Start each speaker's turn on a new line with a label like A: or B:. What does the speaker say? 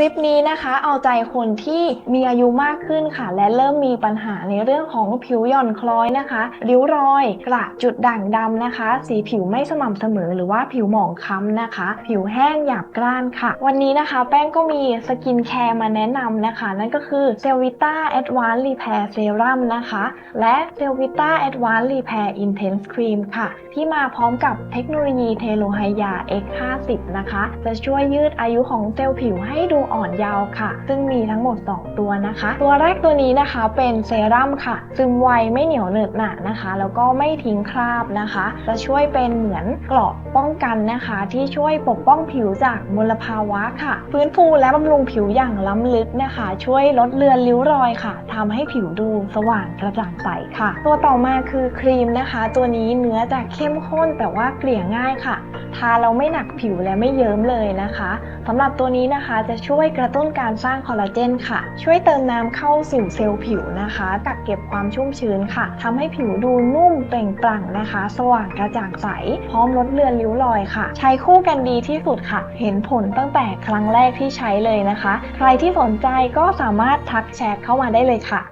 A: คลิปนี้นะคะเอาใจคนที่มีอายุมากขึ้นค่ะ และเริ่มมีปัญหาในเรื่องของผิวหย่อนคล้อยนะคะ ริ้วรอยกระจุดด่างดำนะคะ สีผิวไม่สม่ำเสมอหรือว่าผิวหมองคล้ำนะคะ ผิวแห้งหยาบกร้านค่ะ วันนี้นะคะแป้งก็มีสกินแคร์มาแนะนำนะคะ นั่นก็คือเซลวิต้าแอดวานซ์รีแพร์เซรั่มนะคะ และเซลวิต้าแอดวานซ์รีแพร์อินเทนส์ครีมค่ะ ที่มาพร้อมกับเทคโนโลยีเทโลไฮยา X50 นะคะ จะช่วยยืดอายุของเซลล์ผิวให้ดูอ่อนยาวค่ะ ซึ่งมีทั้งหมด 2 ตัวนะคะ ตัวแรกตัวนี้นะคะเป็นเซรั่มค่ะ ซึมไวไม่เหนียวเหนอะหนะนะคะ แล้วก็ไม่ทิ้งคราบนะคะ จะช่วยเป็นเหมือนเกราะป้องกันนะคะ ที่ช่วยปกป้องผิวจากมลภาวะค่ะ ฟื้นฟูและบำรุงผิวอย่างล้ำลึกนะคะ ช่วยลดเลือนริ้วรอยค่ะทำให้ผิวดูสว่างกระจ่างใสค่ะ ตัวต่อมาคือครีมนะคะ ตัวนี้เนื้อจะเข้มข้นแต่ว่าเกลี่ยง่ายค่ะ ทาเราไม่หนักผิวและไม่เยิ้มเลยนะคะสำหรับตัวนี้นะคะจะช่วยวยกระตุ้นการสร้างคอลลาเจนค่ะ ช่วยเติมน้ำเข้าสู่เซลล์ผิวนะคะ กักเก็บความชุ่มชื้นค่ะทำให้ผิวดูนุ่มเปล่งปลั่งนะคะ สว่างกระจ่างใส พร้อมลดเลือนริ้วรอยค่ะ ใช้คู่กันดีที่สุดค่ะ เห็นผลตั้งแต่ครั้งแรกที่ใช้เลยนะคะ ใครที่สนใจก็สามารถทักแชทเข้ามาได้เลยค่ะ